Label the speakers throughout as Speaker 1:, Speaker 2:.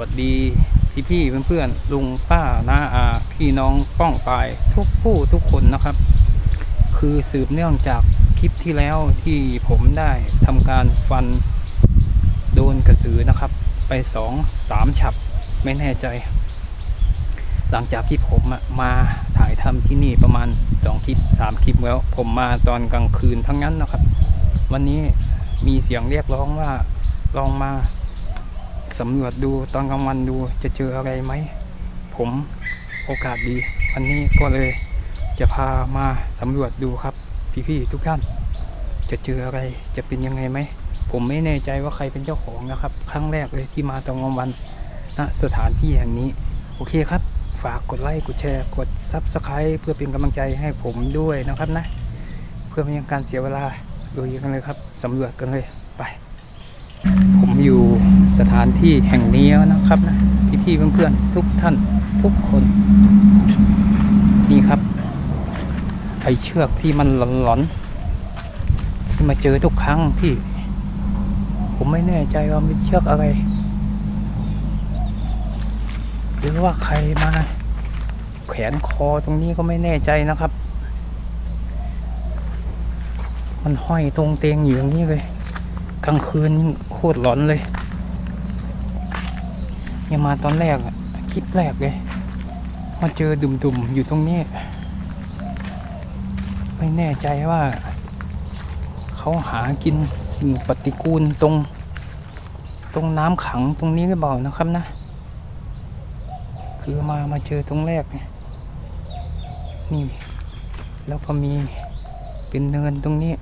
Speaker 1: วัสดีพี่พี่ๆเพื่อนๆลุงป้าน้าอาพี่น้องป้องปายทุกผู้ทุกคนนะครับ คือสืบเนื่องจากคลิปที่แล้วที่ผมได้ทำการฟันโดนกระสือนะครับ ไปสองสามฉับไม่แน่ใจ หลังจากที่ผมมาถ่ายทำที่นี่ประมาณสองคลิปสามคลิปแล้ว ผมมาตอนกลางคืนทั้งนั้นนะครับ วันนี้มีเสียงเรียกร้องว่าลองมา สำรวจดูตอนกลางวันดูจะเจออะไรไหม ผมโอกาสดีวันนี้ก็เลยจะพามาสำรวจดูครับ พี่ๆทุกท่าน จะเจออะไรจะเป็นยังไงไหม ผมไม่แน่ใจว่าใครเป็นเจ้าของนะครับ ครั้งแรกเลยที่มาตอนกลางวันณสถานที่แห่งนี้ โอเคครับ ฝากกดไลค์กดแชร์ กดซับสไคร b ์เพื่อเป็นกำลังใจให้ผมด้วยนะครับนะ เพื่อไม่ให้การเสียเวลาดูกันเลยครับสำรวจกันเลยไป ผมอยู่ สถานที่แห่งนี้นะครับนะพี่ๆเพื่อนๆทุกท่านทุกคน นี่ครับไอเชือกที่มันหลอนๆที่มาเจอทุกครั้งที่ ผมไม่แน่ใจว่าเป็นเชือกอะไร หรือว่าใครมาแขวนคอตรงนี้ก็ไม่แน่ใจนะครับ มันห้อยตรงเตียงอยู่อย่างนี้เลยกลางคืนโคตรร้อนเลย ยังมาตอนแรกอะคลิปแรกเลย มาเจอดุ่มๆอยู่ตรงนี้ ไม่แน่ใจว่า เขาหากินสิ่งปฏิกูลตรง ตรงน้ำขังตรงนี้หรือเปล่านะครับนะ คือมามาเจอตรงแรกเนี่ยนี่ แล้วก็มีเป็นเนินตรงนี้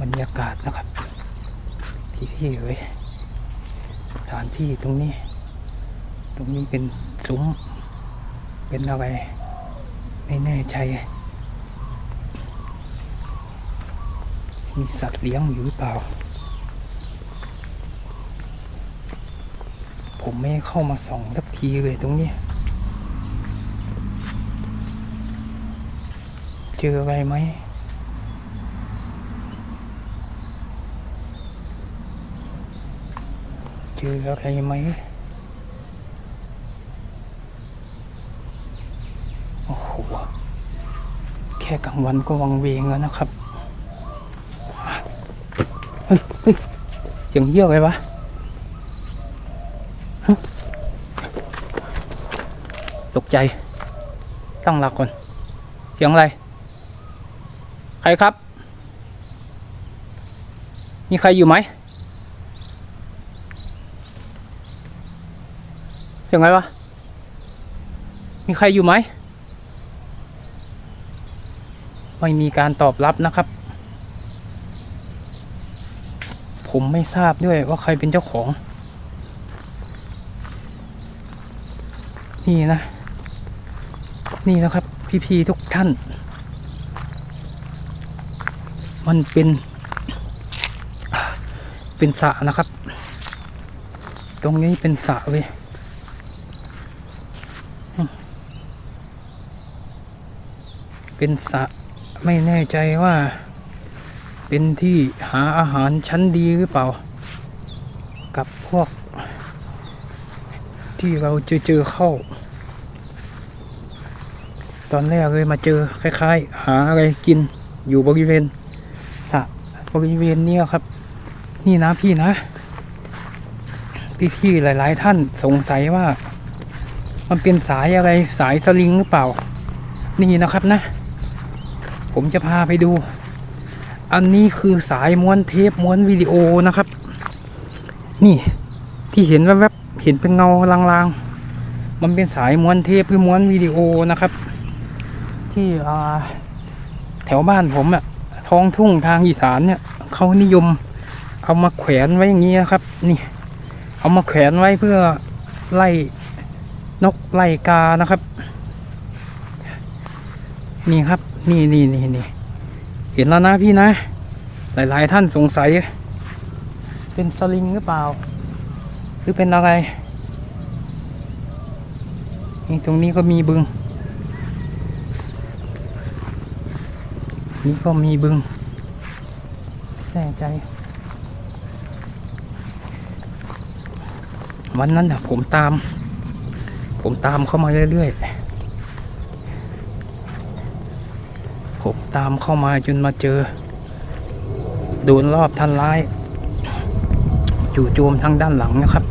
Speaker 1: บรรยากาศนะครับพี่พี่ๆเอ้ยสถานที่ตรงนี้ ตรงนี้เป็นซุ้มเป็นอะไร ไม่แน่ใจ มีสัตว์เลี้ยงอยู่หรือเปล่า ผมไม่เข้ามาส่องสักทีเลยตรงนี้ เจออะไรไหม เจออะไรไหมโอ้โห แค่กลางวันก็วังเวงแล้วนะครับเฮ้ยเฮ้ยเสียงเหี้ยอะไรวะฮะตกใจ ตั้งหลักก่อน เสียงอะไร ใครครับ มีใครอยู่ไหม เสี ยงไรวะ มีใครอยู่ไหม ไม่มีการตอบรับนะครับ ผมไม่ทราบด้วยว่าใครเป็นเจ้าของ นี่นะ นี่นะครับ พี่ๆทุกท่าน มันเป็น เป็นสระนะครับ ตรงนี้เป็นสระเลย เป็นสะไม่แน่ใจว่า เป็นที่หาอาหารชั้นดีหรือเปล่า กับพวก ที่เราเจอเจอเข้า ตอนแรกเลยมาเจอคล้าย ๆ หาอะไรกินอยู่บริเวณสะบริเวณนี้ครับ นี่นะพี่นะพี่ๆหลาย ๆ ท่านสงสัยว่า มันเป็นสายอะไรสายสลิงหรือเปล่า นี่นะครับนะ ผมจะพาไปดู อันนี้คือสายม้วนเทปม้วนวิดีโอนะครับ นี่ที่เห็นแวบๆเห็นเป็นเงาลางๆ มันเป็นสายม้วนเทปหรือม้วนวิดีโอนะครับ ที่แถวบ้านผมอะท้องทุ่งทางอีสานเนี่ยเขานิยมเอามาแขวนไว้อย่างนี้นะครับ นี่ เอามาแขวนไว้เพื่อไล่นกไล่กานะครับ นี่ครับ นี่นี่นี่นี่เห็นแล้วนะพี่นะ หลาย ๆ ท่านสงสัย เป็นสลิงหรือเปล่า หรือเป็นอะไรนี่ตรงนี้ก็มีบึง นี่ก็มีบึงแน่ใจ วันนั้นนะผมตาม ผมตามเข้ามาเรื่อย ๆ ผม ตามเข้ามาจนมาเจอ โดนรอบทันร้าย จู่โจมทางด้านหลังนะครับ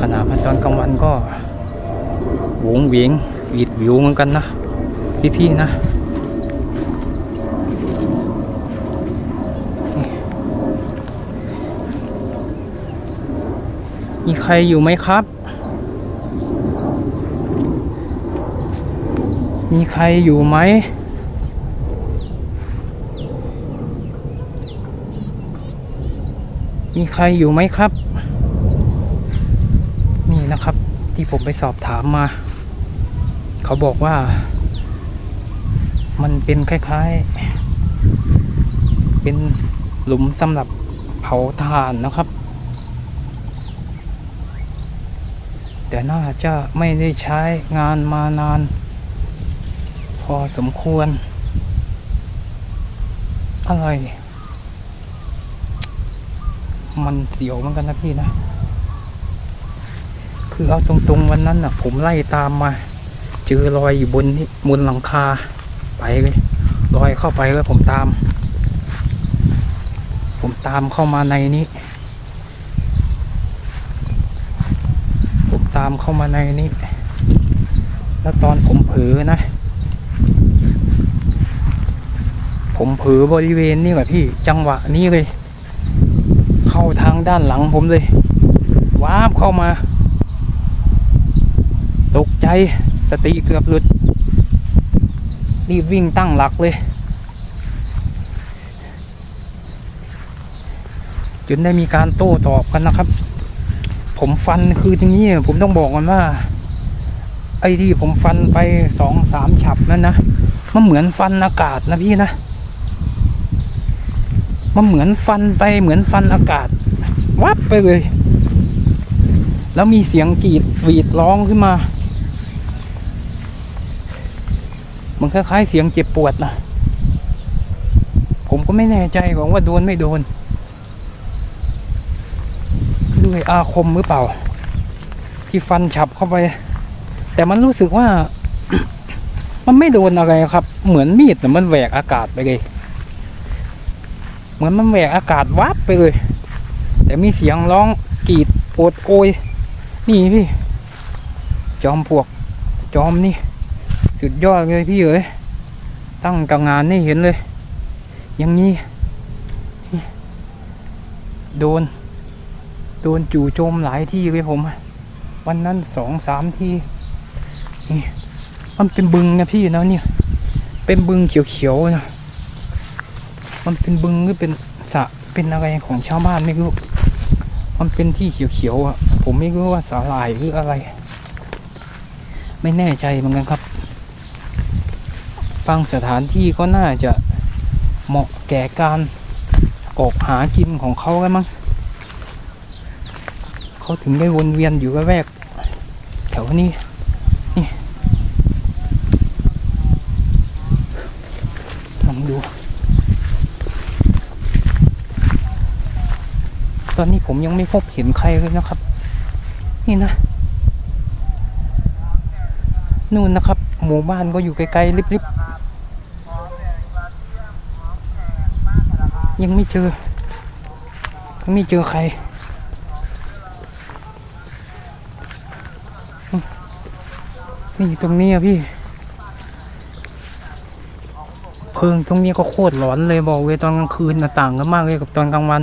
Speaker 1: ขณะมาตอนกลางวันก็หวงเวียงหวีดวิวเหมือนกันนะพี่ๆนะ มีใครอยู่ไหมครับ มีใครอยู่ไหมมีใครอยู่ไหมครับ นี่นะครับที่ผมไปสอบถามมา เขาบอกว่า มันเป็นคล้ายๆ เป็นหลุมสำหรับเผาถ่านนะครับ แต่น่าจะไม่ได้ใช้งานมานาน พอสมควร อะไร มันเสียวเหมือนกันนะพี่นะ คือเอาตรงๆวันนั้นน่ะ ผมไล่ตามมา เจอรอยอยู่บนนี่บนหลังคา ไปเลยรอยเข้าไปแล้วผมตาม ผมตามเข้ามาในนี้ ผม ตามเข้ามาในนี้ แล้วตอนผมเผลอนะ ผมเผลอบริเวณนี่แหละพี่จังหวะนี้เลย เข้าทางด้านหลังผมเลย ว้าบเข้ามา ตกใจสติเกือบหลุด รีบวิ่งตั้งหลักเลยจนได้มีการโต้ตอบกันนะครับ ผมฟันคืออย่างนี้ผมต้องบอกกันว่า ไอ้ที่ผมฟันไปสองสามฉับนั่นนะมันเหมือนฟันอากาศนะพี่นะมันเหมือนฟันไปเหมือนฟันอากาศ วับไปเลย แล้วมีเสียงกรีดหวีดร้องขึ้นมา มันคล้ายๆเสียงเจ็บปวดนะผมก็ไม่แน่ใจหรอกว่าโดนไม่โดน ด้วยอาคมหรือเปล่า ที่ฟันฉับเข้าไป แต่มันรู้สึกว่า มันไม่โดนอะไรครับ เหมือนมีดแต่มันแหวกอากาศไปเลย เหมือนมันแหวกอากาศวับไปเลย แต่มีเสียงร้องกรีดโอดโอย นี่พี่ จอมปลวก จอมนี่ สุดยอดเลยพี่เอ๋ยตั้งกับงานนี่เห็นเลย อย่างนี้ โดน โดนจู่โจมหลายที่เลยผม วันนั้นสองสามที่นี่มันเป็นบึงนะพี่นะเนี่ย เป็นบึงเขียวๆนะมันเป็นบึงหรือเป็นสระเป็นอะไรของชาวบ้านไม่รู้ มันเป็นที่เขียวๆอะ ผมไม่รู้ว่าสาหร่ายหรืออะไร ไม่แน่ใจเหมือนกันครับบางสถานที่ก็น่าจะเหมาะแก่การออกหากินของเขากันมั้ง เขาถึงได้วนเวียนอยู่แวกแถวนี้นี่ลองดู ตอนนี้ผมยังไม่พบเห็นใครเลยนะครับ นี่นะ นู่นนะครับ หมู่บ้านก็อยู่ไกลๆลิบๆยังไม่เจอยังไม่เจอใคร นี่ตรงนี้อะพี่ เพิงตรงนี้ก็โคตรหลอนเลยบอกเลยตอนกลางคืนนะต่างกันมากเลยกับตอนกลางวัน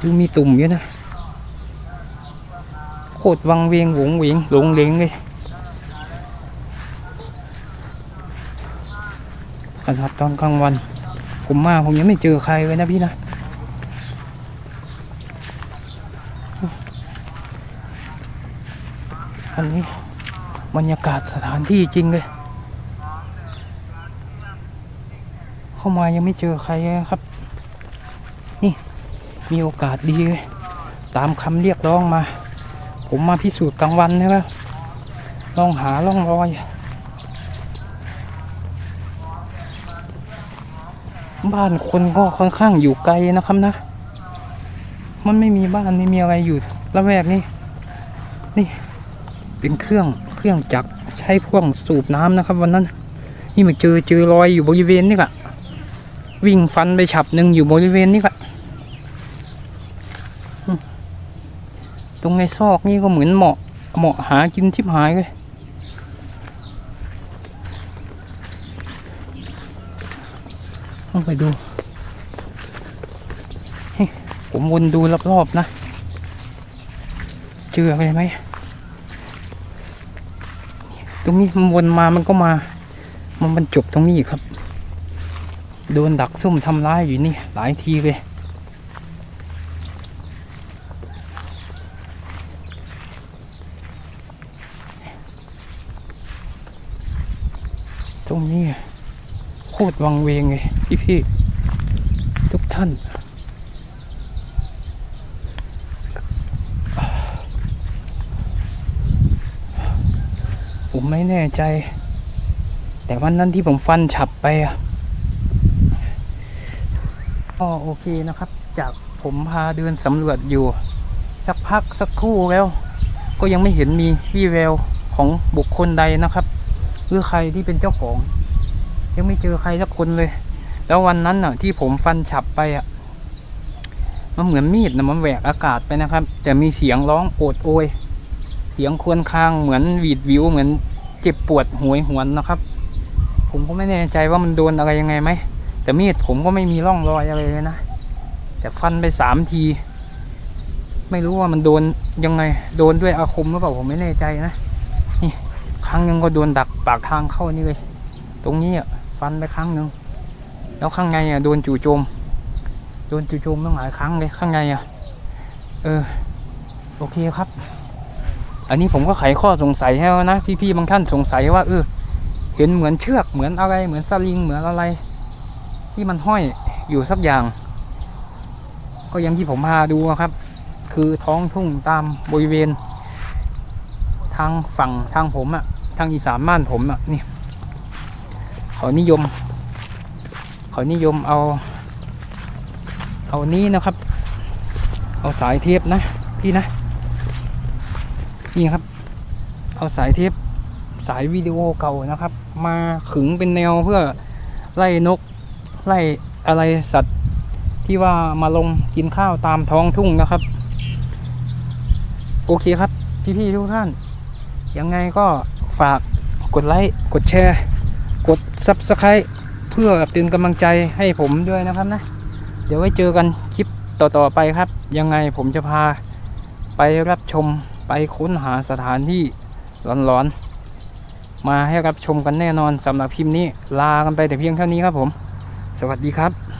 Speaker 1: ดูมีตุ่มอยู่นะโคตรวังเวียงหวงเวียงหลงเลงเลยขนาดตอนกลางวัน ผมมาผมยังไม่เจอใครเลยนะพี่นะ อันนี้บรรยากาศสถานที่จริงเลย เข้ามายังไม่เจอใครเลยนะครับ นี่มีโอกาสดีเลยตามคำเรียกร้องมา ผมมาพิสูจน์กลางวันนะครับลองหาล่องรอยบ้านคนก็ค่อนข้างอยู่ไกลนะครับนะ มันไม่มีบ้านไม่มีอะไรอยู่ละแวกนี้ นี่ เป็นเครื่องเครื่องจักรใช้พ่วงสูบน้ำนะครับ วันนั้น นี่มาเจอเจอรอยอยู่บริเวณนี่กะวิ่งฟันไปฉับหนึ่งอยู่บริเวณนี้กะอืมตรงในซอกนี่ก็เหมือนเหมาะเหมาะหากินทิพหายเลยต้องไปดูผมวนดูรอบๆนะ เจออะไรไหม ตรงนี้มันวนมามันก็มา มันบรรจบตรงนี้ครับ โดนดักซุ่มทำร้ายอยู่นี่ หลายทีเลยตรงนี้โคตรวังเวงเลยพี่พี่ๆทุกท่าน ผมไม่แน่ใจ แต่วันนั้นที่ผมฟันฉับไปอะก็โอเคนะครับ จากผมพาเดินสำรวจอยู่ สักพักสักครู่แล้ว ก็ยังไม่เห็นมีวี่แววของบุคคลใดนะครับหรือใครที่เป็นเจ้าของ ยังไม่เจอใครสักคนเลย แล้ววันนั้นน่ะ ที่ผมฟันฉับไปอะมันเหมือนมีดนะมันแหวกอากาศไปนะครับ แต่มีเสียงร้องโอดโอย เสียงควรครางเหมือนหวีดวิวเหมือน เจ็บปวดหวยหวนนะครับ ผมก็ไม่แน่ใจว่ามันโดนอะไรยังไงไหม แต่มีดผมก็ไม่มีร่องรอยอะไรเลยนะ แต่ฟันไปสามที ไม่รู้ว่ามันโดนยังไง โดนด้วยอาคมหรือเปล่าผมไม่แน่ใจนะ นี่ครั้งหนึงก็โดนดักปากทางเข้านี่เลย ตรงนี้อะฟันไปครั้งหนึ่งแล้วข้างในอะโดนจู่โจม โดนจู่โจมตั้งหลายครั้งเลยข้างในอะ เออ โอเคครับ อันนี้ผมก็ไขข้อสงสัยให้แล้วนะ พี่ๆบางท่านสงสัยว่าเออเห็นเหมือนเชือกเหมือนอะไรเหมือนสลิงเหมือนอะไร ที่มันห้อยอยู่สักอย่าง ก็ย่างที่ผมพาดูครับ คือท้องทุ่งตามบริเวณ ทางฝั่งทางผมอะทางอีสานบ้านผมอะนี่เขานิยมเขานิยมเอา เอานี้นะครับ เอาสายเทปนะ พี่นะ นี่ครับ เอาสายเทปสายวิดีโอเก่านะครับ มาขึงเป็นแนวเพื่อไล่นก ไล่อะไรสัตว์ที่ว่ามาลงกินข้าวตามท้องทุ่งนะครับ โอเคครับ พี่ๆทุกท่าน ยังไงก็ฝากกดไลค์กดแชร์ กด Subscribe เพื่อเป็นกำลังใจให้ผมด้วยนะครับนะ เดี๋ยวไว้เจอกันคลิปต่อๆไปครับ ยังไงผมจะพาไปรับชม ไปค้นหาสถานที่ร้อนๆ มาให้รับชมกันแน่นอนสำหรับพิมพ์นี้ ลากันไปแต่เพียงเท่านี้ครับผม สวัสดีครับ